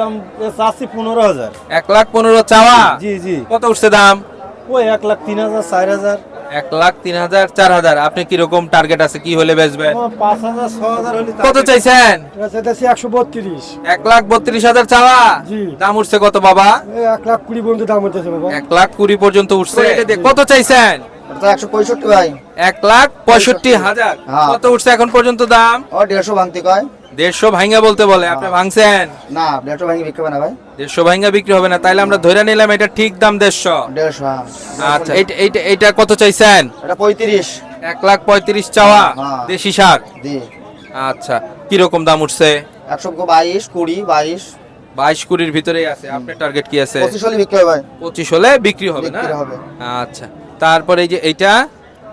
দাম চাচ্ছি পনেরো হাজার। এক লাখ পনেরো চাওয়া? জি জি। কত উঠছে দাম? ওই এক লাখ তিন হাজার চার হাজার। এক লাখ তিন হাজার চার হাজার। আপনি কীরকম টার্গেট আছে? কি হলে বেচবেন? পাঁচ হাজার ছ হাজার হলে কত চাইছেন? একশো বত্রিশ। এক লাখ বত্রিশ হাজার চাওয়া? দাম উঠছে কত বাবা? এক লাখ কুড়ি পর্যন্ত দাম হতেছে বাবা। এক লাখ কুড়ি পর্যন্ত উঠছে। কত চাইছেন? একশো পঁয়ষট্টি ভাই। এক লাখ পঁয়ষট্টি হাজার। হ্যাঁ। কত উঠছে এখন পর্যন্ত দাম? ও দেড়শো ভাঙতে কয়। দেড়শো ভাঙ্গা বলতে বলে আপনি ভাঙছেন? না দেড়শো ভাঙি বিক্রি হবে না ভাই। দেড়শো ভাঙ্গা বিক্রি হবে না তাইলে আমরা ধরে নিলাম এটা ঠিক দাম দেড়শো। দেড়শো হ্যাঁ। আচ্ছা এইটা এইটা কত চাইছেন? এটা পঁয়ত্রিশ। এক লাখ পঁয়ত্রিশ চাওয়া হ্যাঁ। দেশি সার? দি আচ্ছা কীরকম দাম উঠছে? একশো বাইশ কুড়ি বাইশ। বাইশ কুড়ির ভিতরেই আছে আপনার টার্গেট কি আছে? পঁচিশ হলে বিক্রি হবে ভাই। পঁচিশ হলে বিক্রি হবে না? বিক্রি হবে। আচ্ছা তারপরে এই যে এইটা?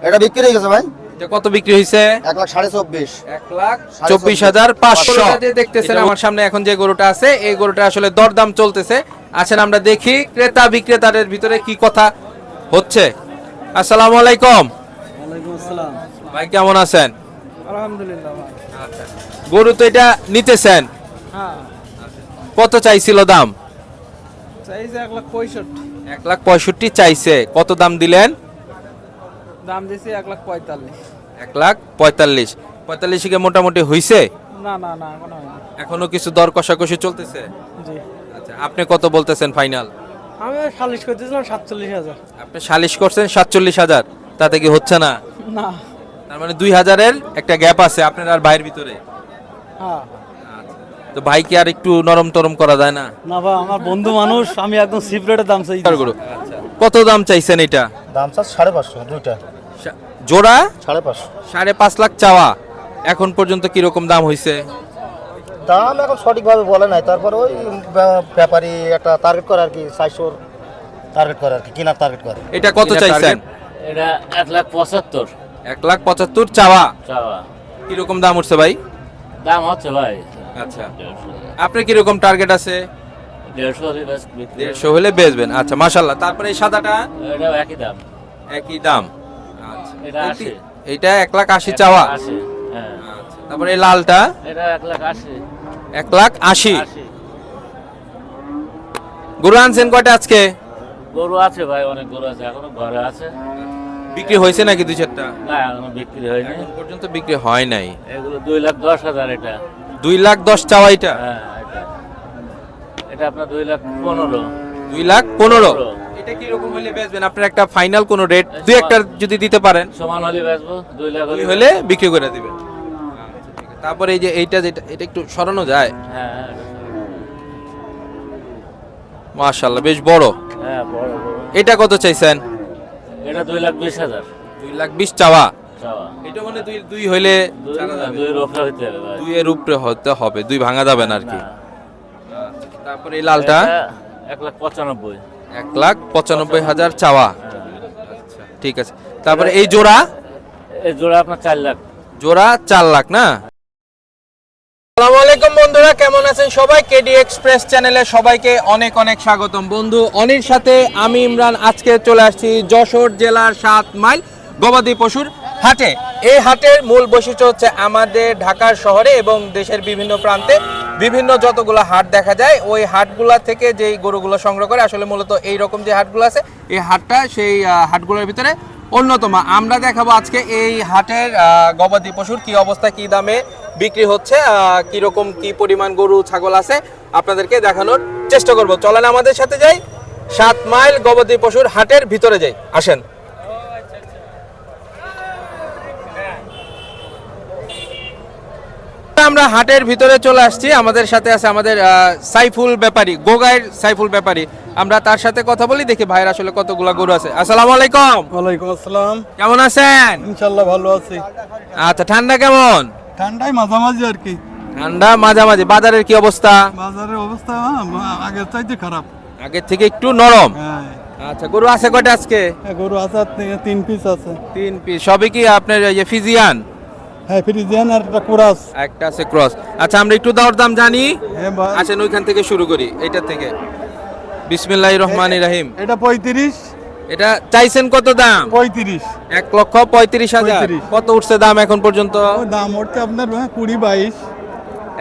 এটা বিক্রি হয়ে গেছে ভাই। এটা কত বিক্রি হয়েছে? এক লাখ সাড়ে চব্বিশ। এক লাখ চব্বিশ হাজার পাঁচশো। যে দেখতেছেন আমার সামনে এখন যে গরুটা আছে এই গরুটা আসলে দরদাম চলতেছে। আছেন আমরা দেখি ক্রেতা বিক্রেতাদের ভিতরে কি কথা হচ্ছে। আসসালামু আলাইকুম। ভাই কেমন আছেন? আলহামদুলিল্লাহ আচ্ছা। গরু তো এটা নিতেছেন? হ্যাঁ। কত চাইছিল দাম? চাইছে এক লাখ পঁয়ষট্টি। এক লাখ পঁয়ষট্টি চাইছে। কত দাম দিলেন? দাম দিয়েছি এক লাখ পঁয়তাল্লিশ। এক লাখ পঁয়তাল্লিশ। পঁয়তাল্লিশ থেকে মোটামুটি হইছে? না না না এখনও হয়নি। এখনও কিছু দর কষাকষি চলতেছে? জি। আচ্ছা আপনি কত বলতেছেন ফাইনাল? আমি সালিশ করতেছিলাম সাতচল্লিশ হাজার। আপনি সালিশ করছেন সাতচল্লিশ হাজার তাতে কি হচ্ছে না? না। তার মানে দুই হাজারের একটা গ্যাপ আছে আপনার আর ভাইয়ের ভিতরে? হ্যাঁ। আচ্ছা। তো ভাই কি আর একটু নরম টরম করা যায় না? না ভাই আমার বন্ধু মানুষ আমি একদম সিপ্রেটের দাম চাই। কত দাম চাইছেন এটা? দাম চাষ সাড়ে পাঁচশো দুইটা। জোড়া? সাড়ে পাঁচশো। সাড়ে পাঁচ লাখ চাওয়া। এখন পর্যন্ত কীরকম দাম হয়েছে দাম এখন সঠিকভাবে বলে নাই। তারপর ওই ব্যাপারী একটা টার্গেট করে আর কি চারশোর টার্গেট করে আর কি কেনার টার্গেট করে। এটা কত চাইছেন? এটা এক লাখ পঁচাত্তর। এক লাখ পঁচাত্তর চাওয়া। চাওয়া। কীরকম দাম উঠছে ভাই? দাম হচ্ছে ভাই। আচ্ছা। আপনার কীরকম টার্গেট আছে? দেড়শো হলে বেচবেন। আচ্ছা মাশাল্লাহ তারপরে এই সাদাটা? এটাও একই দাম। একই দাম। আচ্ছা। এটা এক লাখ আশি চাওয়া? হ্যাঁ। আচ্ছা তারপরে এই লালটা? এক লাখ আশি। গরু আনছেন কয়টা আজকে? গরু আছে ভাই অনেক গরু আছে এখনও ঘরে আছে। বিক্রি হয়েছে নাকি দুই চারটা? না এখনও বিক্রি হয়নি। পর্যন্ত বিক্রি হয় নাই। এগুলো দুই লাখ দশ হাজার এটা। দুই লাখ দশ চাওয়া এটা? হ্যাঁ। এটা আপনার দুই লাখ পনেরো। দুই লাখ পনেরো। এটা কীরকম হলে বেচবেন? আপনার একটা ফাইনাল কোন রেট দুই একটা যদি দিতে পারেন। সমান হলে বেচবো দুই লাখ হলে বিক্রি করে দিবেন। আচ্ছা, ঠিক আছে। তারপরে এই যে এইটা যেটা এটা একটু সরানো যায়? হ্যাঁ হ্যাঁ, মাশাল্লাহ বেশ বড়। হ্যাঁ বড় বড়। এটা কত চাইছেন? এটা দুই লাখ বিশ হাজার। দুই লাখ বিশ চাওয়া। চাওয়া। এটা মানে দুই দুই হইলে দুই এর উপরে হতে হবে দুই ভাঙা যাবে না আর কি। তারপরে এই লালটা? এক লাখ পঁচানব্বই। এক লাখ পঁচানব্বই হাজার চাওয়া। আচ্ছা ঠিক আছে। তারপরে এই জোড়া? এই জোড়া আপনার চার লাখ। জোড়া চার লাখ না? আসসালামু আলাইকুম বন্ধুরা কেমন আছেন সবাই? কেডি এক্সপ্রেস চ্যানেলে সবাইকে অনেক অনেক স্বাগতম। বন্ধু অনির সাথে আমি ইমরান আজকে চলে আসছি যশোর জেলার সাত মাইল গবাদি পশুর হাটে। এই হাটের মূল বৈশিষ্ট্য হচ্ছে আমাদের ঢাকার শহরে এবং দেশের বিভিন্ন প্রান্তে বিভিন্ন যতগুলো হাট দেখা যায়, ওই হাটগুলা থেকে যেই গরুগুলো সংগ্রহ করে, আসলে মূলত এই রকম যে হাটগুলো আছে, এই হাটটা সেই হাটগুলোর ভিতরে অন্যতম। আমরা দেখাবো আজকে এই হাটের গবাদি পশুর কি অবস্থা, কি দামে বিক্রি হচ্ছে কীরকম, কি পরিমাণ গরু, ছাগল আছে, আপনাদেরকে দেখানোর চেষ্টা করব। চলেন আমাদের সাথে যাই, সাত মাইল গবাদি পশুর হাটের ভিতরে যাই। আসেন। আমরা হাটের ভিতরে চলে আসছি। আমাদের সাথে আছে আমাদের সাইফুল ব্যাপারী গোগাইর সাইফুল ব্যাপারী। আমরা তার সাথে কথা বলি দেখি ভাইয়ের আসলে কতগুলা গরু আছে। আসসালামু আলাইকুম। ওয়ালাইকুম আসসালাম। কেমন আছেন? ইনশাল্লাহ ভালো আছি। আচ্ছা ঠান্ডা কেমন? ঠান্ডায় মাঝামাঝি আর কি। ঠান্ডা মাঝামাঝি। বাজারের কি অবস্থা? বাজারের অবস্থা আগের চাইতে খারাপ। আগের থেকে একটু নরম। হ্যাঁ। আচ্ছা গরু আছে কয়টা আজকে? গরু আছে তিন- পিস আছে। তিন পিস সবই কি আপনার এই ফিজিয়ান? হ্যাঁ ফ্রিজিয়ান আর একটা কুরাস। একটা আছে ক্রস। আচ্ছা আমরা একটু দর দাম জানি। হ্যাঁ আসেন ওইখান থেকে শুরু করি এইটা থেকে। বিসমিল্লাহ রহমান রাহিম। এটা পঁয়ত্রিশ। এটা চাইছেন কত দাম? পঁয়ত্রিশ। এক লক্ষ পঁয়ত্রিশ হাজার। কত উঠছে দাম এখন পর্যন্ত? দাম উঠছে আপনার হ্যাঁ, কুড়ি বাইশ।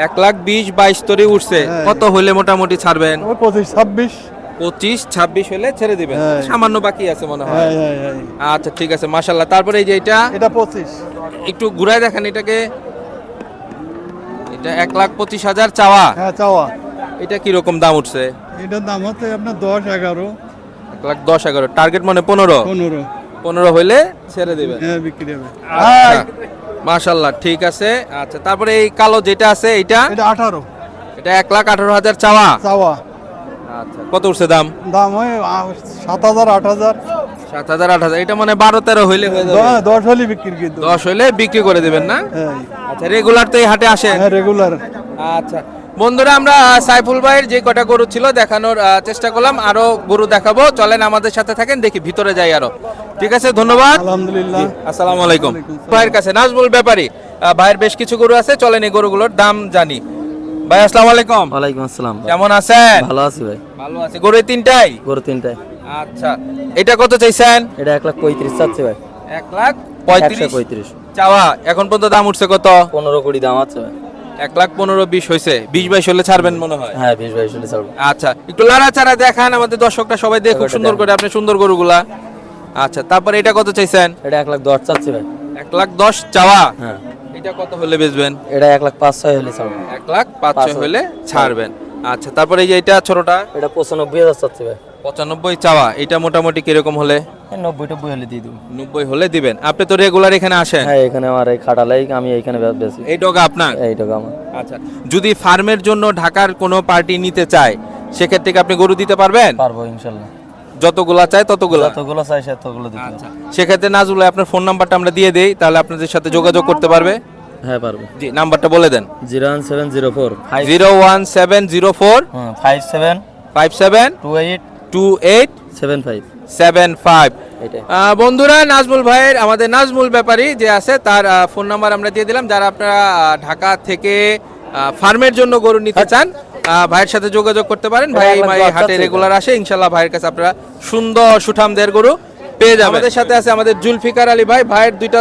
এক লাখ বিশ বাইশ তরে উঠছে। হ্যাঁ। কত হইলে মোটামুটি ছাড়বেন? পঁচিশ ছাব্বিশ। পঁচিশ ছাব্বিশ হলে ছেড়ে দিবেন। সামান্য বাকি আছে মনে হয়। আচ্ছা ঠিক আছে মাশাল্লাহ তারপরে এই যে এটা এটা পঁচিশ। একটু ঘুরাই দেখেন এটাকে। এটা এক লাখ পঁচিশ হাজার চাওয়া। হ্যাঁ চাওয়া। এটা কীরকম দাম উঠছে? এটার দাম হচ্ছে আপনার দশ এগারো। এক লাখ দশ এগারো। টার্গেট মানে পনেরো? পনেরো। পনেরো হইলে ছেড়ে দেবে হ্যাঁ বিক্রি হবে। আচ্ছা মাশাল্লাহ ঠিক আছে। আচ্ছা তারপরে এই কালো যেটা আছে এটা এটা আঠারো। এটা এক লাখ আঠারো হাজার চাওয়া। চাওয়া। আচ্ছা কত উঠছে দাম? দাম ওই আ- সাত হাজার আট হাজার। সাত হাজার আট হাজার। এটা মানে বারো তেরো হইলে হয়ে যাবে। দশ হলে বিক্রি কিন্তু দশ হইলে বিক্রি করে দেবেন না? হ্যাঁ। আচ্ছা রেগুলার তো এই হাটে আসেন হ্যাঁ রেগুলার আচ্ছা। বন্ধুরা আমরা সাইফুল ভাইয়ের যে কটা গরু ছিল দেখানোর চেষ্টা করলাম। আরও গরু দেখাবো। চলেন আমাদের সাথে থাকেন দেখি ভিতরে যাই আরও। ঠিক আছে ধন্যবাদ। আলহামদুলিল্লাহ। আসসালামু আলাইকুম। ভাইয়ের কাছে নাজমুল ব্যাপারী ভাইয়ের বেশ কিছু গরু আছে। চলেন এই গরুগুলোর দাম জানি। ভাই আসসালামু আলাইকুম। ওয়ালাইকুম আসসালাম। কেমন আছেন? ভালো আছি ভাই। ভালো আছে। গরু তিনটাই? গরু তিনটায় আচ্ছা এটা কত চাইছেন? এটা এক লাখ পঁয়ত্রিশ চাচ্ছে ভাই। এক লাখ পঁয়ত্রিশ? পঁয়ত্রিশ। চাওয়া এখন পর্যন্ত দাম উঠছে কত? পনেরো কোটি দাম আছে ভাই। এক লাখ পনেরো বিশ হয়েছে। বিশ বাইশ হলে ছাড়বেন মনে হয়? হ্যাঁ বিশ বাইশ হলে ছাড়বো। আচ্ছা একটু লাড়াচাড়া দেখান আমাদের দর্শকরা সবাই দেখুক ওটা সুন্দর করে আপনি সুন্দর গরুগুলা। আচ্ছা তারপরে এটা কত চাইছেন? এটা এক লাখ দশ চাচ্ছে ভাই। এক লাখ দশ চাওয়া? হ্যাঁ। এটা কত হলে বেচবেন? এটা এক লাখ পাঁচ ছয় হলে ছাড়বো। এক লাখ পাঁচ ছয় হলে ছাড়বেন। আচ্ছা তারপরে এই যে এটা ছোটটা? এটা পঁচানব্বই হাজার চাচ্ছে ভাই। পঁচানব্বই চাওয়া এটা মোটামুটি কীরকম হলে? এই নব্বই টব্বই হলে দিয়ে দেবো। নব্বই হলে দিবেন। আপনি তো রেগুলার এখানে আসেন? হ্যাঁ এখানে আমার এই খাটালাই আমি এইখানে বে- বেশি। এই ডগা আপনার? এইটুকু আমার। আচ্ছা যদি ফার্মের জন্য ঢাকার কোনো পার্টি নিতে চায় সেক্ষেত্রে কি আপনি গরু দিতে পারবেন? পারব ইনশাল্লাহ। যতগুলা চায় ততগুলা। যতগুলো চাই ততগুলো দিতে। আচ্ছা সেক্ষেত্রে নাজুল আপনার ফোন নাম্বারটা আমরা দিয়ে দেই তাহলে আপনাদের সাথে যোগাযোগ করতে পারবে। হ্যাঁ পারব। জি নাম্বারটা বলে দেন। Zero one seven zero four. Zero one seven zero four. হ্যাঁ five seven. Five seven. Two eight. Two eight. Seven five. Seven five. বন্ধুরা নাজমুল ভাইয়ের আমাদের নাজমুল ব্যাপারী যে আছে তার ফোন নাম্বার আমরা দিয়ে দিলাম। যারা আপনারা ঢাকা থেকে ফার্মের জন্য গরু নিতে চান ভাইয়ের সাথে যোগাযোগ করতে পারেন। ভাই ভাই হাটে রেগুলার আসে ইনশাল্লাহ ভাইয়ের কাছে আপনারা সুন্দর সুঠাম সুঠামদের গরু পেয়ে যাবেন। আমাদের সাথে আছে আমাদের জুলফিকার আলী ভাই। ভাইয়ের দুইটা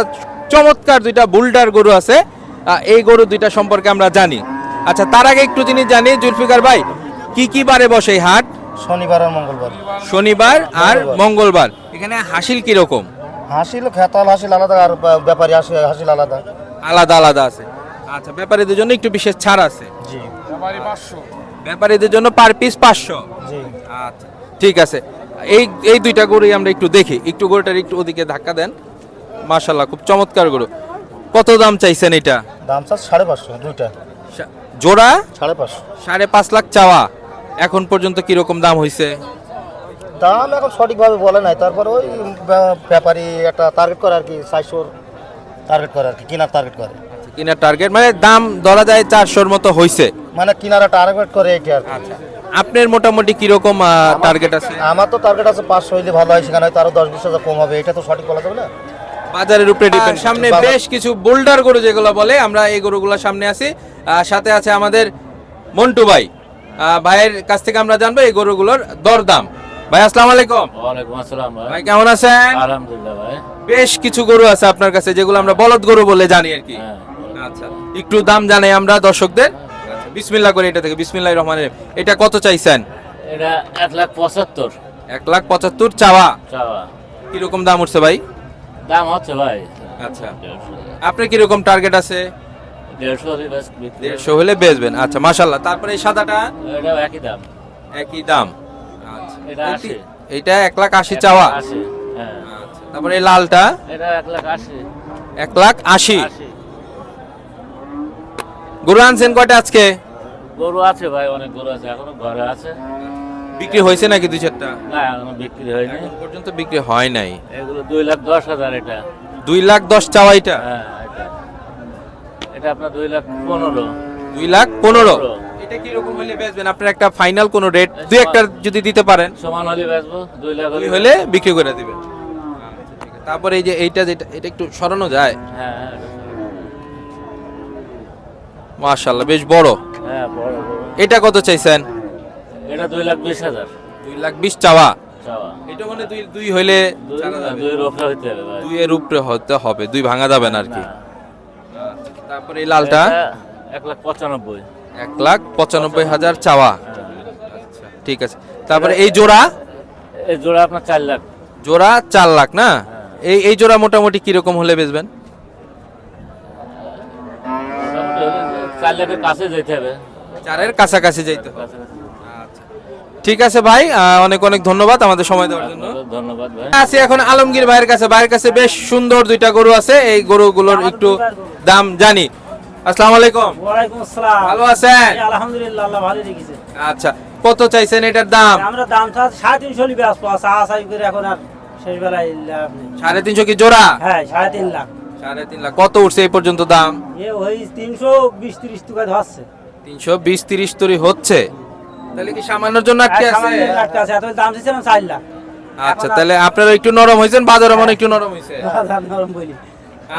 চমৎকার দুইটা বুলডার গরু আছে। এই গরু দুইটা সম্পর্কে আমরা জানি। আচ্ছা তার আগে একটু জিনিস জানি জুলফিকার ভাই কি কি বারে বসে এই হাট? শনিবার আর মঙ্গলবার। শনিবার আর মঙ্গলবার। এখানে হাসিল কীরকম? হাসিল খেতাল হাসিল আলাদা আর ব্যাপারী আসে হাসিল আলাদা। আলাদা আলাদা আছে। আচ্ছা ব্যাপারীদের জন্য একটু বিশেষ ছাড় আছে। জি। ব্যাপারীদের জন্য পার পিস পাঁচশো। জি। আচ্ছা ঠিক আছে। এই এই দুইটা গরুই আমরা একটু দেখি। একটু গরুটার একটু ওদিকে ধাক্কা দেন। মাশাল্লাহ খুব চমৎকার গরু। কত দাম চাইছেন এটা? দাম চাষ সাড়ে পাঁচশো দুইটা। জোড়া? সাড়ে পাঁচশো। সাড়ে পাঁচ লাখ চাওয়া। এখন পর্যন্ত কীরকম দাম হয়েছে দাম এখন সঠিকভাবে বলে নাই। তারপর ওই ব্যা- ব্যাপারী একটা টার্গেট করে আর কি চারশোর টার্গেট করে আর কি কিনার টার্গেট করে। কিনার টার্গেট মানে দাম ধরা যায় চারশোর মতো হয়েছে মানে কিনারা টার্গেট করে এইটা আর আচ্ছা আপনার মোটামুটি কীরকম টার্গেট আছে? আমার তো টার্গেট আছে পাঁচশো হইলে ভালো হয় সেখানে হয়তো আরও দশ বিশ হাজার কম হবে এটা তো সঠিক বলা যাবে না? বাজারের উপরে ডিপেন্ড সামনে বেশ কিছু বোল্ডার গরু যেগুলো বলে আমরা এই গরুগুলো সামনে আছি। সাথে আছে আমাদের মন্টু ভাই। আহ, ভাইয়ের কাছ থেকে আমরা জানব এই গরুগুলোর দরদাম। ভাই আসসালামু আলাইকুম। ওয়ালাইকুম আসসালাম ভাই। ভাই কেমন আছেন? আলহামদুলিল্লাহ ভাই। বেশ কিছু গরু আছে আপনার কাছে যেগুলো আমরা বলদ গরু বলে জানি আর কি। হ্যাঁ আচ্ছা একটু দাম জানাই আমরা দর্শকদের। আচ্ছা, বিসমিল্লাহ করে এটা থেকে বিসমিল্লাহ রহমান এটা কত চাইছেন? এটা এক লাখ পঁচাত্তর। এক লাখ পঁচাত্তর চাওয়া। চাওয়া। কীরকম দাম উঠছে ভাই? দাম হচ্ছে ভাই। আচ্ছা। আপনার কীরকম টার্গেট আছে? দেড়শো হলে বেচবেন। আচ্ছা মাশাল্লাহ তারপরে এই সাদাটা? এটাও একই দাম। একই দাম। আচ্ছা। এটা আশি। এক লাখ আশি চাওয়া? হ্যাঁ। আচ্ছা তারপরে লালটা? এটা এক লাখ আশি। এক লাখ আশি। আশি। গরু আনছেন কয়টা আজকে? গরু আছে ভাই অনেক গরু আছে এখনও ঘরে আছে। বিক্রি হয়েছে নাকি দুই চারটা? না এখনও বিক্রি হয়নি। এখন পর্যন্ত বিক্রি হয় নাই। এগুলো দুই লাখ দশ হাজার এটা। দুই লাখ দশ চাওয়া এটা? হ্যাঁ এটা। এটা আপনার দুই লাখ পনেরো। দুই লাখ পনেরো। এটা কীরকম হলে বেচবেন? আপনার একটা ফাইনাল কোন রেট দুই একটা যদি দিতে পারেন। সমান হলে বেচবো দুই লাখ হলে হলে বিক্রি করে দিবেন। তারপরে এই যে এইটা যেটা এটা একটু সরানো যায়? হ্যাঁ হ্যাঁ মাশাল্লাহ বেশ বড়। হ্যাঁ বড় বড়। এটা কত চাইছেন? এটা দুই লাখ বিশ হাজার। দুই লাখ বিশ চাওয়া? এটা মানে দুই দুই হইলে হইতে হবে উপরে হতে হবে দুই ভাঙা যাবে না আর কি। তারপরে এই লালটা? এক লাখ পঁচানব্বই। এক লাখ পঁচানব্বই হাজার চাওয়া। আচ্ছা ঠিক আছে। তারপরে এই জোড়া? এই জোড়া আপনার চার লাখ। জোড়া চার লাখ না? এই এই জোড়া মোটামুটি কীরকম হলে বেচবেন? চার লাখের কাছে যেতে হবে। চারের কাছাকাছি যাইতে হবে। ঠিক আছে ভাই অনেক অনেক ধন্যবাদ আমাদের সময় দেওয়ার জন্য। ধন্যবাদ ভাই। আছি এখন আলমগীর ভাইয়ের কাছে। ভাইয়ের কাছে বেশ সুন্দর দুইটা গরু আছে এই গরুগুলোর একটু দাম জানি। আসসালামু আলাইকুম। ওয়ালাইকুম আসসালাম। ভালো আছেন? আলহামদুলিল্লাহ আল্লাহ ভালো রেখেছে। আচ্ছা কত চাইছেন এটার দাম? আমরা দামটা সাড়ে তিনশো লিবে আসব আশাই করে এখন আর শেষ বেলায় লাভ নেই। সাড়ে তিনশো কি জোড়া? হ্যাঁ সাড়ে তিন লাখ। সাড়ে তিন লাখ। কত উঠছে এই পর্যন্ত দাম? এ ওই তিনশো বিশ তিরিশ টাকা ধরছে তিনশো বিশ তিরিশ তরি হচ্ছে। তাহলে কি সামান্যর জন্য আটকে আছে? সামান্য আছে এত দাম দিয়েছিলাম চার লাখ। আচ্ছা তাহলে আপনারা একটু নরম হয়েছেন বাজারও মনে একটু নরম হয়েছে। নরম বলি।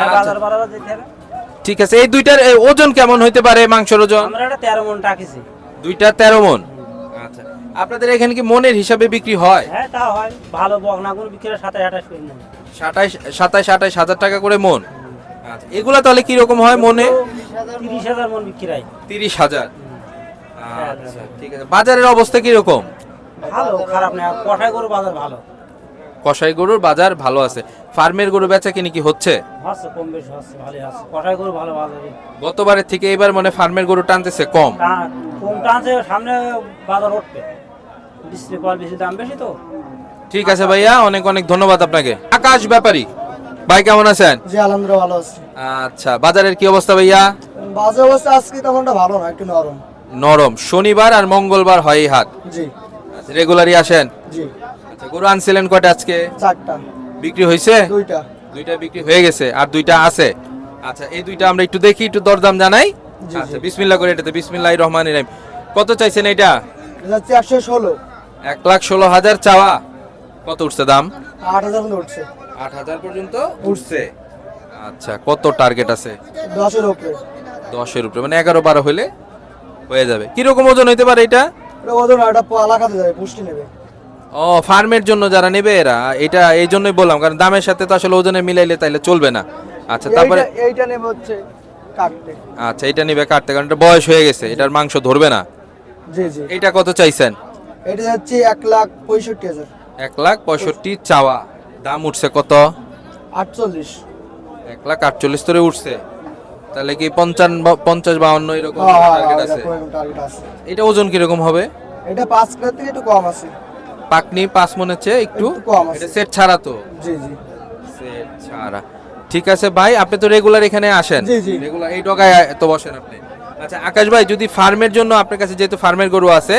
আচ্ছা। বাজার যেতে ঠিক আছে এই দুইটার ওজন কেমন হইতে পারে মাংসের ওজন? আমরা একটা তেরো মন টাকিছি। দুইটা তেরো মন? আচ্ছা। আপনাদের এখানে কি মনের হিসাবে বিক্রি হয়? হ্যাঁ তা হয়। ভালো বকনাগুলো বিক্রি সাতাশ আঠাশ করে নেন সাতাইশ সাতাইশ আঠাইশ হাজার টাকা করে মন? আচ্ছা এগুলা তাহলে কি রকম হয় মনে? তিরিশ হাজার মন বিক্রি হয়। তিরিশ হাজার। আচ্ছা ঠিক আছে। বাজারের অবস্থা কি রকম ভালো খারাপ না। কষাই বাজার ভালো। গরুর বাজার ভালো আছে। ফার্মের গরু বেচা কিনি কি হচ্ছে? হচ্ছে কম বেশি হচ্ছে ভালোই হচ্ছে কষাই গরু ভালো বাজারে। গতবারের থেকে এবার মানে ফার্মের গরু টানতেছে কম। কম টানছে সামনে বাজার উঠবে। বিক্রি কর বেশি দাম বেশি তো। ঠিক আছে ভাইয়া অনেক অনেক ধন্যবাদ আপনাকে। আকাশ ব্যাপারী ভাই কেমন আছেন? জি আলহামদুলিল্লাহ ভালো আছি। আচ্ছা বাজারের কি অবস্থা ভাইয়া? বাজার অবস্থা আজকে তেমনটা ভালো না একটু নরম। নরম। শনিবার আর মঙ্গলবার হয় এই হাট। জি। রেগুলারই আসেন? জি। আচ্ছা গরু আনছিলেন কয়টা আজকে? চারটা। বিক্রি হয়েছে? দুইটা। দুইটা বিক্রি হয়ে গেছে আর দুইটা আছে। আচ্ছা এই দুইটা আমরা একটু দেখি একটু দরদাম জানাই। আচ্ছা বিসমিল্লাহ করে এটাতে বিসমিল্লাহ রহমান রহিম। কত চাইছেন এটা? একশো ষোলো। এক লাখ ষোলো হাজার চাওয়া। কত উঠছে দাম? আট হাজার উঠছে। আট হাজার পর্যন্ত উঠছে। আচ্ছা কত টার্গেট আছে? দশের উপরে। দশের উপরে মানে এগারো বারো হইলে হয়ে যাবে। কীরকম ওজন হইতে পারে এটা? এটা ওজন একটা পালা খাতে যাবে পুষ্টি নেবে। ও ফার্মের জন্য যারা নেবে এরা এটা এই জন্যই বললাম কারণ দামের সাথে তো আসলে ওজনে মিলাইলে তাইলে চলবে না। আচ্ছা তারপরে এইটা- এইটা নেবে হচ্ছে কাটতে। আচ্ছা এটা নিবে কাটতে কারণ এটা বয়স হয়ে গেছে এটার মাংস ধরবে না। জি জি। এটা কত চাইছেন? এটা যাচ্ছে এক লাখ পঁয়ষট্টি হাজার। এক লাখ পঁয়ষট্টি চাওয়া। দাম উঠছে কত? আটচল্লিশ। এক লাখ আটচল্লিশ তোরে উঠছে। তাহলে কি পঞ্চান্ন পঞ্চাশ বাউন্ন এরকম হ্যাঁ হ্যাঁ টার্গেট হ্যাঁ, আছে? টার্গেট এটা ওজন কীরকম হবে? এটা পাঁচ কিলোর থেকে একটু কম আছে। পাকনি পাঁচ মনে চেয়ে একটু? কম আছে। এটা সেট ছাড়া তো? জি জি। সেট ছাড়া। ঠিক আছে ভাই আপনি তো রেগুলার এখানে আসেন। জি, জি। রেগুলার এই ডগায় তো বসেন আপনি। আচ্ছা আকাশ ভাই যদি ফার্মের জন্য আপনার কাছে যেহেতু ফার্মের গরু আছে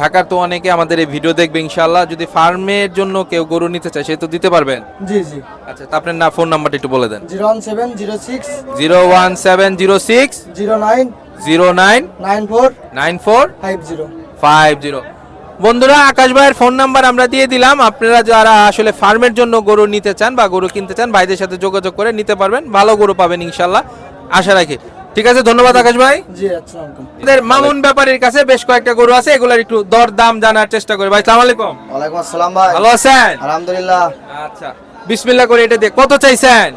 ঢাকার তো অনেকে আমাদের এই ভিডিও দেখবে ইনশাআল্লাহ। যদি ফার্মের জন্য কেউ গরু নিতে চায় সে তো দিতে পারবেন? জি জি। আচ্ছা তা আপনার না ফোন নাম্বারটা একটু বলে দেন। Zero one seven zero six zero one seven zero six zero nine zero nine nine four nine four five zero. Five zero. বন্ধুরা আকাশ ভাইয়ের ফোন নাম্বার আমরা দিয়ে দিলাম। আপনারা যারা আসলে ফার্মের জন্য গরু নিতে চান বা গরু কিনতে চান ভাইদের সাথে যোগাযোগ করে নিতে পারবেন। ভালো গরু পাবেন ইনশাল্লাহ আশা রাখি। ঠিক আছে ধন্যবাদ আকাশ ভাই। আমাদের মামুন ব্যাপারীর কাছে বেশ কয়েকটা গরু আছে এগুলোর একটু দর দাম জানার চেষ্টা করি। ভাই সালাম আলাইকুম। ওয়ালাইকুম আসসালাম ভাই। ভালো আছেন? আলহামদুলিল্লাহ। আচ্ছা বিসমিল্লাহ করে এটা দিয়ে কত চাইছেন?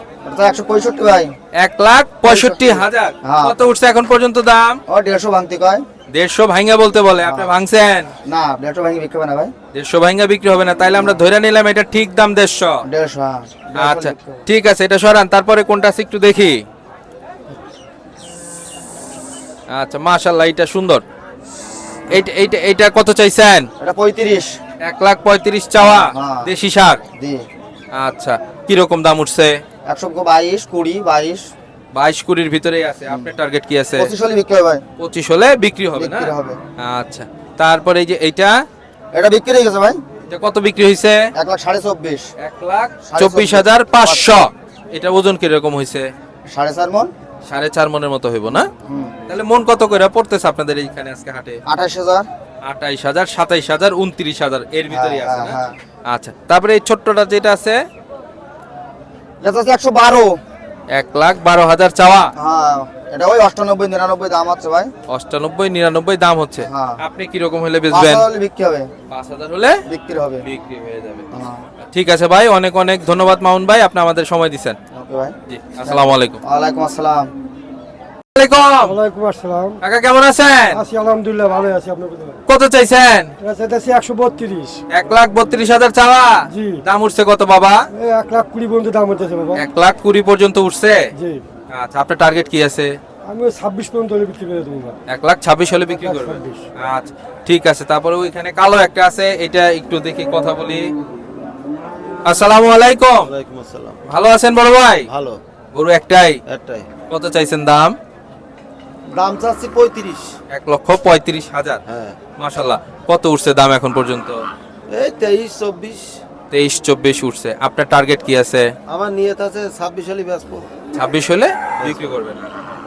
এক লাখ পঁয়ষট্টি হাজার। হ্যাঁ। কত উঠছে এখন পর্যন্ত দাম? ও দেড়শো ভাঙতি কয়। দেড়শো ভাঙ্গা বলতে বলে আপনি ভাঙছেন? না দেড়শো ভাঙি বিক্রি হবে না ভাই। দেড়শো ভাঙ্গা বিক্রি হবে না তাইলে আমরা ধরে নিলাম এটা ঠিক দাম দেড়শো। দেড়শো হ্যাঁ। আচ্ছা ঠিক আছে এটা সরান তারপরে কোনটা আছে একটু দেখি। আচ্ছা মাশাল্লাহ এটা সুন্দর। এইটা এইটা এইটা কত চাইছেন? এটা পঁয়ত্রিশ। এক লাখ পঁয়ত্রিশ চাওয়া হ্যাঁ। দেশি সার? দি আচ্ছা কীরকম দাম উঠছে? একশো বাইশ কুড়ি বাইশ। বাইশ কুড়ির ভিতরেই আছে। আপনার টার্গেট কি আছে? পঁচিশ হলে বিক্রি হবে। পঁচিশ হলে বিক্রি হবে না? বিক্রি হবে। আচ্ছা তারপরে এই যে এইটা? এটা বিক্রি হয়ে গেছে ভাই। এটা কত বিক্রি হয়েছে? এক লাখ সাড়ে চব্বিশ। এক লাখ চব্বিশ হাজার পাঁচশো। এটা ওজন কীরকম হয়েছে? সাড়ে চার মন। সাড়ে চার মনের মতো হইব না? তাহলে মন কত করে পড়তেছে আপনাদের এইখানে আজকে হাটে? আঠাশ হাজার। আঠাইশ হাজার সাতাইশ হাজার উনত্রিশ হাজার এর ভিতরেই হ্যাঁ, আছে না? হ্যাঁ, আচ্ছা তারপরে এই ছোট্টটা যেটা আছে? এটা হচ্ছে একশো বারো। এক লাখ বারো হাজার চাওয়া। হ্যাঁ এটা ওই অষ্টানব্বই নিরানব্বই দাম আছে ভাই। অষ্টানব্বই নিরানব্বই দাম হচ্ছে। হ্যাঁ। আপনি কীরকম হলে বেচবেন? বিক্রি হবে। পাঁচ হাজার হলে বিক্রি হবে। বিক্রি হয়ে যাবে। হ্যাঁ। ঠিক আছে ভাই অনেক অনেক ধন্যবাদ মামুন ভাই আপনি আমাদের সময় দিচ্ছেন ওকে ভাই। জি আসসালামু আলাইকুম। ওয়ালাইকুম আসসালাম। ওয়ালাইকুম। আসসালাম। কাকা কেমন আছেন? আছি আলহামদুলিল্লাহ ভালো আছি আপনার কত চাইছেন? চাইতেছি একশো বত্রিশ। এক লাখ বত্রিশ হাজার চাওয়া? জি। দাম উঠছে কত বাবা? এক লাখ কুড়ি পর্যন্ত দাম হতেছে বাবা। এক লাখ কুড়ি পর্যন্ত উঠছে? জি। আচ্ছা আপনার টার্গেট কি আছে? আমি ছাব্বিশ পর্যন্ত হলে বিক্রি করে দেবো এক লাখ ছাব্বিশ হলে বিক্রি করবেন? আচ্ছা ঠিক আছে তারপরে ওইখানে কালো একটা আছে এটা একটু দেখি কথা বলি। আসসালামু আলাইকুম। ওয়ালাইকুম আসসালাম। ভালো আছেন বড় ভাই? ভালো। গরু একটাই। একটাই। কত চাইছেন দাম? দাম চাচ্ছি পঁয়ত্রিশ। এক লক্ষ পঁয়ত্রিশ হাজার। হ্যাঁ। মাসাল্লাহ কত উঠছে দাম এখন পর্যন্ত? এই তেইশ চব্বিশ। তেইশ চব্বিশ উঠছে। আপনার টার্গেট কি আছে? আমার নিয়ত আছে ছাব্বিশ হলে বেসবো ছাব্বিশ হলে বিক্রি করবেন।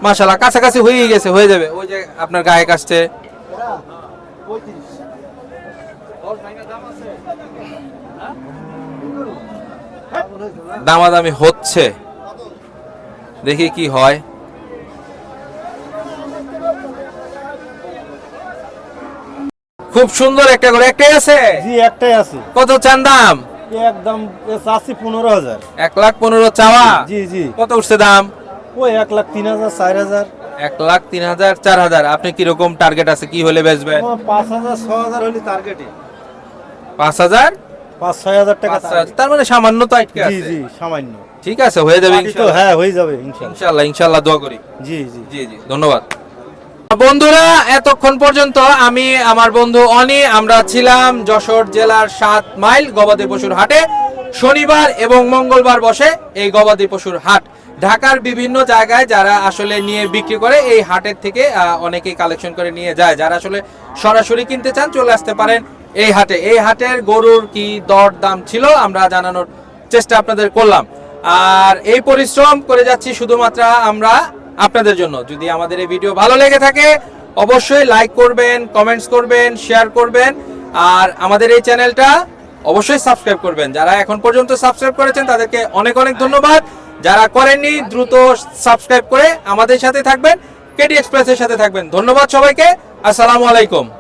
মাসাল্লাহ কাছাকাছি হয়ে গেছে হয়ে যাবে। ওই যে আপনার গায়ে কাছতে দামাদামি হচ্ছে। দেখি কি হয়। খুব সুন্দর একটা করে একটাই আছে? জি একটাই আছে। কত চান দাম? একদম চাচ্ছি পনেরো হাজার। এক লাখ পনেরো চাওয়া? জি জি। কত উঠছে দাম? ওই এক লাখ তিন হাজার চার হাজার। এক লাখ তিন হাজার চার হাজার। আপনি কীরকম টার্গেট আছে? কি হলে বেচবেন? পাঁচ হাজার ছ হাজার হলে টার্গেটে পাঁচ হাজার? পাঁচ ছয় হাজার টাকা তার মানে সামান্য তো আটকে জি জি সামান্য। ঠিক আছে হয়ে যাবে বাকি হ্যাঁ হয়ে যাবে ইনশাল্লাহ। ইনশাল্লাহ ইনশাল্লাহ দোয়া করি। জি জি। জি জি ধন্যবাদ। বন্ধুরা এতক্ষণ পর্যন্ত আমি আমার বন্ধু অনি আমরা ছিলাম যশোর জেলার সাত মাইল গবাদি পশুর হাটে। শনিবার এবং মঙ্গলবার বসে এই গবাদি পশুর হাট। ঢাকার বিভিন্ন জায়গায় যারা আসলে নিয়ে বিক্রি করে এই হাটের থেকে অনেকেই কালেকশন করে নিয়ে যায়। যারা আসলে সরাসরি কিনতে চান চলে আসতে পারেন এই হাটে, এই হাটের গরুর কি দর দাম ছিল আমরা জানানোর চেষ্টা আপনাদের করলাম। আর এই পরিশ্রম করে যাচ্ছি শুধুমাত্র আমরা আপনাদের জন্য। যদি আমাদের এই ভিডিও ভালো লেগে থাকে, অবশ্যই লাইক করবেন কমেন্টস করবেন শেয়ার করবেন। আর আমাদের এই চ্যানেলটা অবশ্যই সাবস্ক্রাইব করবেন। যারা এখন পর্যন্ত সাবস্ক্রাইব করেছেন, তাদেরকে অনেক অনেক ধন্যবাদ। যারা করেননি, দ্রুত সাবস্ক্রাইব করে আমাদের সাথে থাকবেন। কেডি এক্সপ্রেসের সাথে থাকবেন। ধন্যবাদ সবাইকে। আসসালামু আলাইকুম।